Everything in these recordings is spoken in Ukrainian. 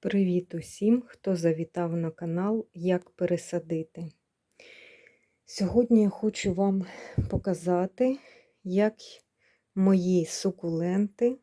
Привіт усім, хто завітав на канал Як пересадити. Сьогодні я хочу вам показати, як мої сукуленти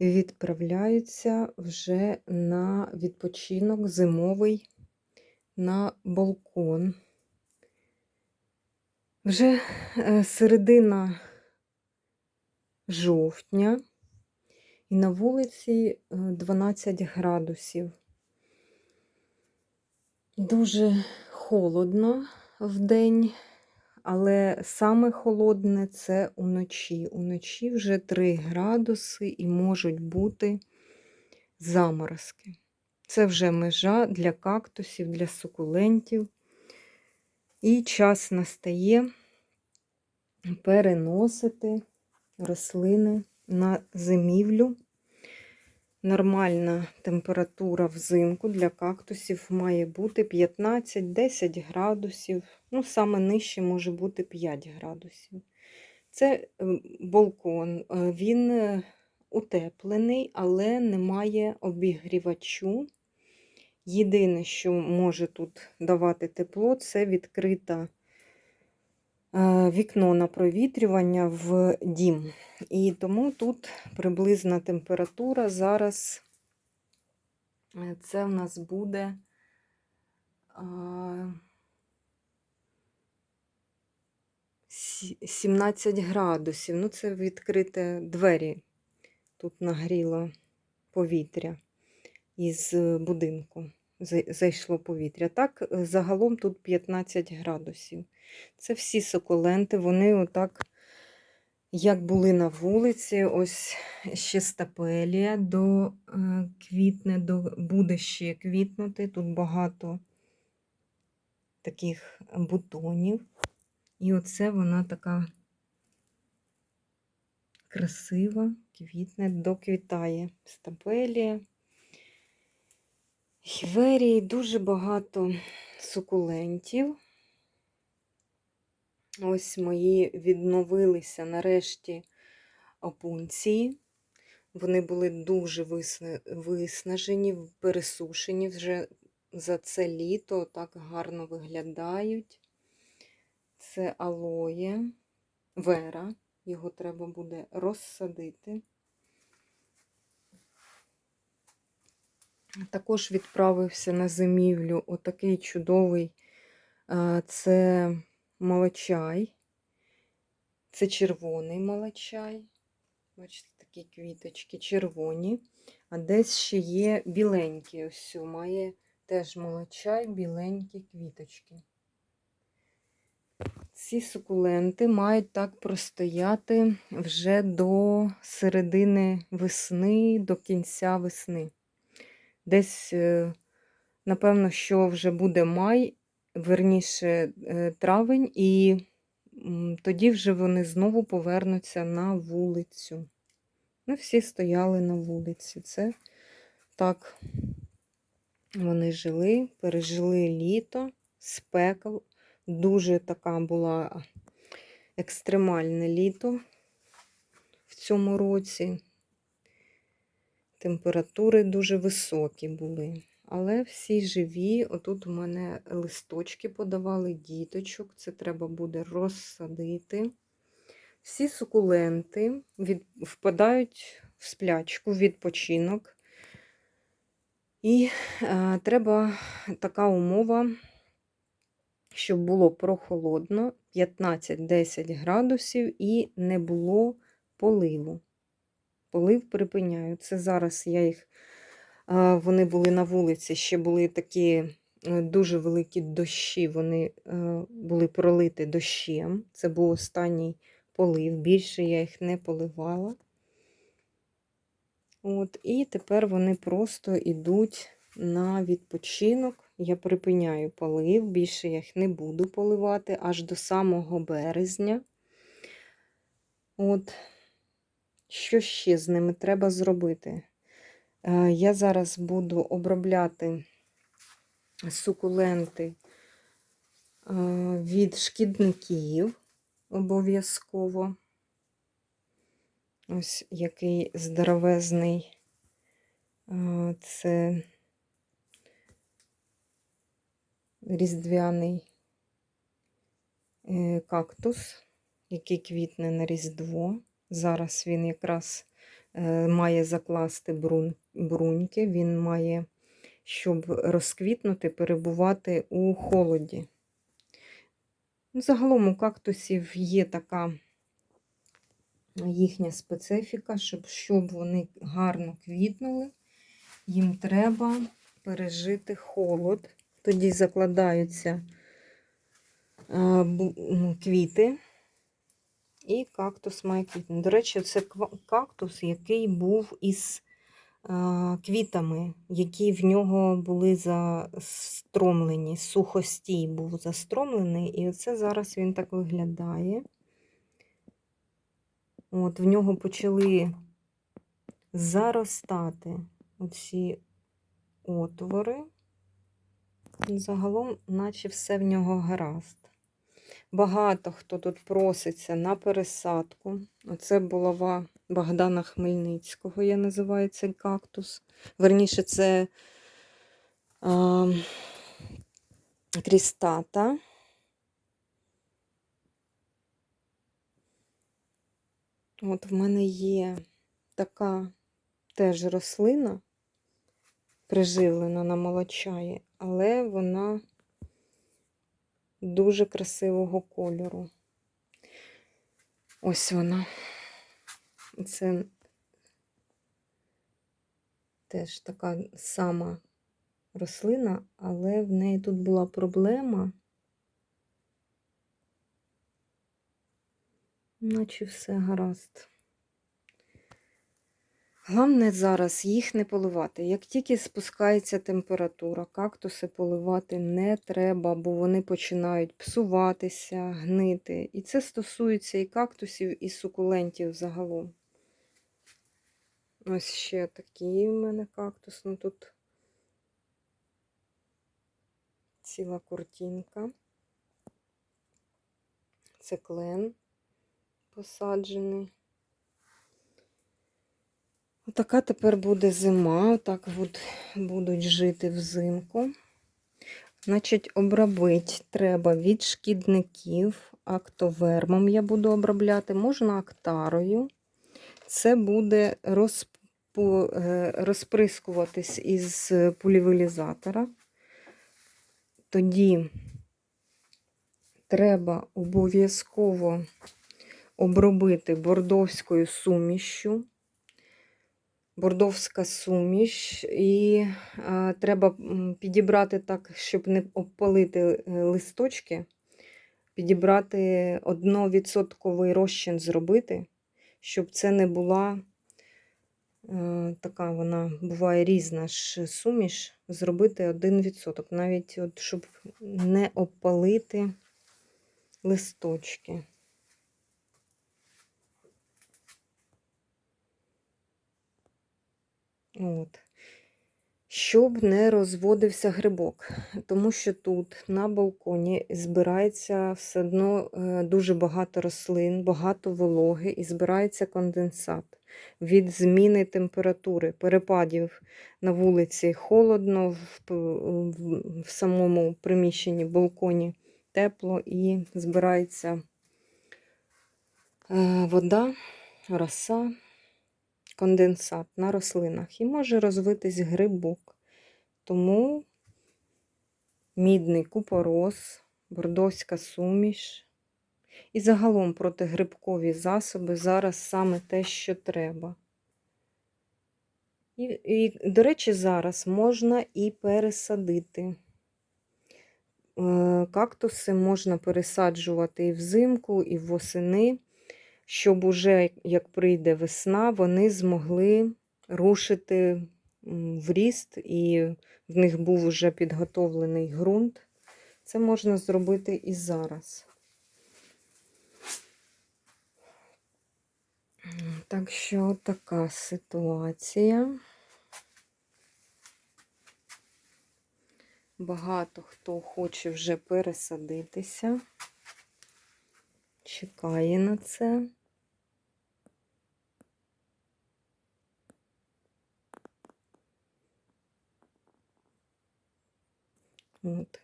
відправляються вже на відпочинок зимовий на балкон. Вже е, середина жовтня. І на вулиці е, 12 градусів. Дуже холодно в день, але саме холодне це уночі. Уночі вже 3 градуси і можуть бути заморозки. Це вже межа для кактусів, для сукулентів. І час настає переносити рослини на зимівлю. Нормальна температура взимку для кактусів має бути 15-10 градусів. Ну, саме нижче може бути 5 градусів. Це балкон, він утеплений, але немає обігрівачу. Єдине, що може тут давати тепло, це відкрита вікно на провітрювання в дім. І тому тут приблизна температура зараз е, це в нас буде 17 градусів. Ну, це відкрите двері. Тут нагріло повітря із будинку. Зайшло повітря. Так, е, загалом тут 15 градусів. Це всі сукуленти, вони отак, як були на вулиці, ось ще стапелія до е, квітне, до, буде ще квітнути. Тут багато таких бутонів. І оце вона така красива, квітне, доквітає стапелія. Хіверії дуже багато сукулентів. Ось мої відновилися нарешті опунції. Вони були дуже виснажені, пересушені вже за це літо, так гарно виглядають. Це алоє, вера, його треба буде розсадити. Також відправився на зимівлю отакий чудовий це молочай. Це червоний молочай. Бачите, такі квіточки червоні. А десь ще є біленькі. Ось має теж молочай, біленькі квіточки. Ці сукуленти мають так простояти вже до середини весни, до кінця весни. Десь, е, напевно, що вже буде май, верніше е, травень, і тоді вже вони знову повернуться на вулицю. Ми всі стояли на вулиці. Це так вони жили, пережили літо, спека. Дуже така була екстремальне літо в цьому році. Температури дуже високі були. Але всі живі. Отут у мене листочки подавали, діточок, це треба буде розсадити. Всі сукуленти від... впадають в сплячку, в відпочинок. І е, треба така умова, щоб було прохолодно, 15-10 градусів, і не було поливу. Полив припиняю. Це зараз я їх вони були на вулиці, ще були такі е, дуже великі дощі, вони е, були пролиті дощем. Це був останній полив. Більше я їх не поливала. От, І тепер вони просто йдуть на відпочинок. Я припиняю полив, більше я їх не буду поливати аж до самого березня. От, що ще з ними треба зробити? Е, я зараз буду обробляти сукуленти е, від шкідників Е, Це різдвяний кактус, який квітне на Різдво. Зараз він якраз е, має закласти брун, бруньки, він має, щоб розквітнути, перебувати у холоді. Загалом у кактусів є така їхня специфіка, щоб, щоб вони гарно квітнули, їм треба пережити холод. Тоді закладаються бу- ну, квіти, і кактус має квітнути. До речі, це кактус, який був із квітами, які в нього були застромлені. Сухостій був застромлений, і оце зараз він так виглядає. От в нього почали заростати оці отвори. Загалом, наче все в нього гаразд. Багато хто тут проситься на пересадку. Оце булава Богдана Хмельницького, я називаю цей кактус. Верніше, це а, крістата. От в мене є така теж рослина, приживлена на молочаї, але вона дуже красивого кольору. Ось вона. Це теж така сама рослина, але в неї тут була проблема. Наче все гаразд. Головне зараз їх не поливати. Як тільки спускається температура, кактуси поливати не треба, бо вони починають псуватися, гнити. І це стосується і кактусів, і сукулентів загалом. Ось ще такий в мене кактус. Ну тут ціла куртинка. Це клен посаджений. Отака тепер буде зима, отак будуть жити взимку. Значить, обробити треба від шкідників, актовермом я буду обробляти, можна актарою. Це буде розпу, е, розприскуватись із пулівелізатора. Тоді треба обов'язково обробити бордовською сумішю. Бордовська суміш, і а, треба підібрати так, щоб не обпалити е, листочки, підібрати 1% розчин зробити, щоб це не була е, така вона буває різна ж суміш, зробити 1%, навіть от, щоб не обпалити листочки. От. Щоб не розводився грибок, тому що тут на балконі збирається все одно е, дуже багато рослин, багато вологи і збирається конденсат. Від зміни температури, перепадів на вулиці холодно, в, в самому приміщенні балконі тепло і збирається е, вода, роса конденсат на рослинах і може розвитись грибок. Тому мідний купорос, бордоська суміш і загалом протигрибкові засоби зараз саме те, що треба. І, і до речі, зараз можна і пересадити. Е, Кактуси можна пересаджувати і взимку, і восени щоб уже, як прийде весна, вони змогли рушити в ріст, і в них був уже підготовлений ґрунт. Це можна зробити і зараз. Так що така ситуація. Багато хто хоче вже пересадитися, чекає на це. От.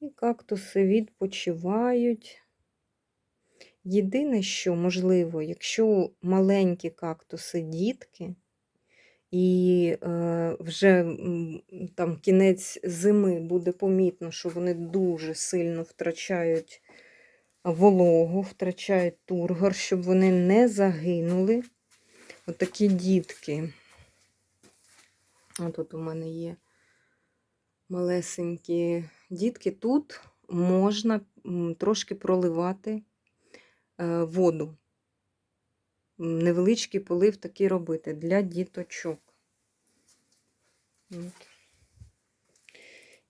І кактуси відпочивають. Єдине, що, можливо, якщо маленькі кактуси дітки, і е, вже там кінець зими буде помітно, що вони дуже сильно втрачають вологу, втрачають тургор, щоб вони не загинули. Отакі дітки. Тут у мене є малесенькі дітки. Тут можна трошки проливати е, воду. Невеличкий полив такий робити для діточок.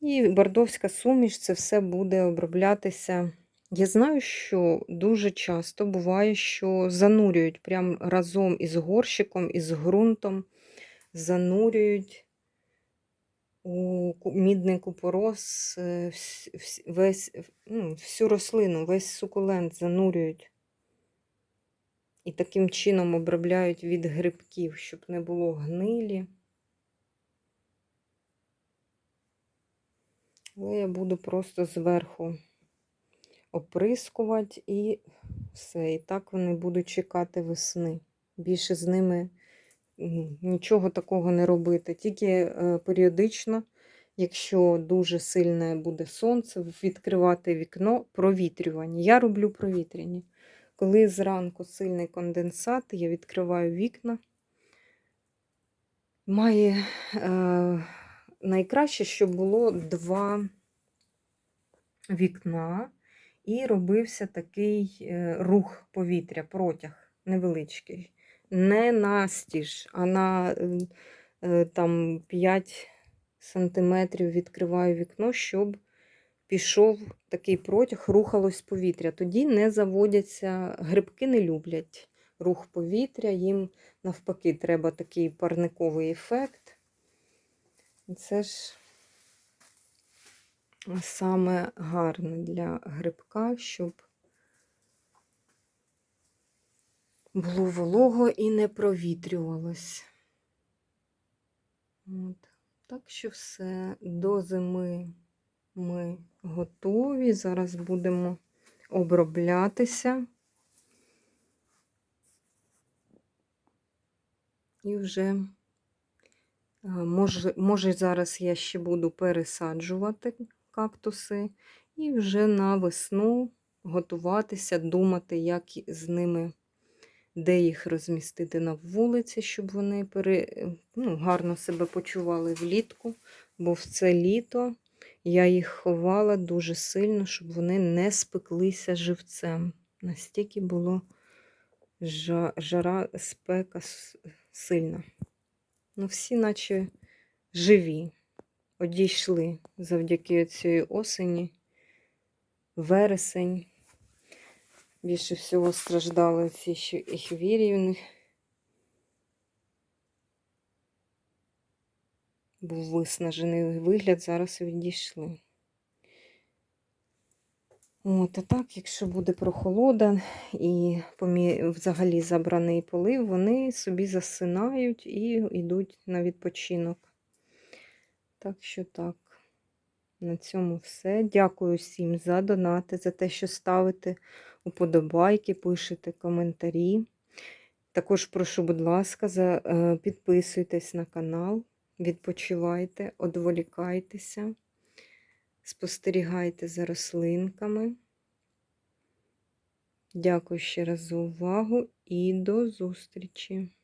І бордовська суміш це все буде оброблятися. Я знаю, що дуже часто буває, що занурюють прям разом із горщиком, із ґрунтом, занурюють у мідний купорос е, весь, ну, всю рослину, весь сукулент занурюють. І таким чином обробляють від грибків, щоб не було гнилі. Але я буду просто зверху оприскувати і все. І так вони будуть чекати весни. Більше з ними нічого такого не робити. Тільки е, періодично, якщо дуже сильне буде сонце, відкривати вікно, провітрювання. Я роблю провітряння. Коли зранку сильний конденсат, я відкриваю вікна. Має е, найкраще, щоб було два вікна, і робився такий е, рух повітря, протяг невеличкий. Не настіж, а на е, там 5 сантиметрів відкриваю вікно, щоб пішов такий протяг, рухалось повітря. Тоді не заводяться, грибки не люблять рух повітря, їм навпаки треба такий парниковий ефект. Це ж саме гарне для грибка, щоб було волого і не провітрювалось. От. Так що все, до зими ми готові. Зараз будемо оброблятися. І вже, може, може, зараз я ще буду пересаджувати кактуси, і вже на весну готуватися, думати, як з ними, де їх розмістити на вулиці, щоб вони пере, ну, гарно себе почували влітку, бо в це літо я їх ховала дуже сильно, щоб вони не спеклися живцем. Настільки було жара, спека сильна. Ну, всі наче живі, одійшли завдяки цієї осені, вересень. Більше всього страждали ці ще ехвірії них. Був виснажений вигляд, зараз відійшли. От, а так, якщо буде прохолода і взагалі забраний полив, вони собі засинають і йдуть на відпочинок. Так що так, на цьому все. Дякую всім за донати, за те, що ставите уподобайки, пишете коментарі. Також прошу, будь ласка, за... е, підписуйтесь на канал, відпочивайте, одволікайтеся. Спостерігайте за рослинками. Дякую ще раз за увагу і до зустрічі!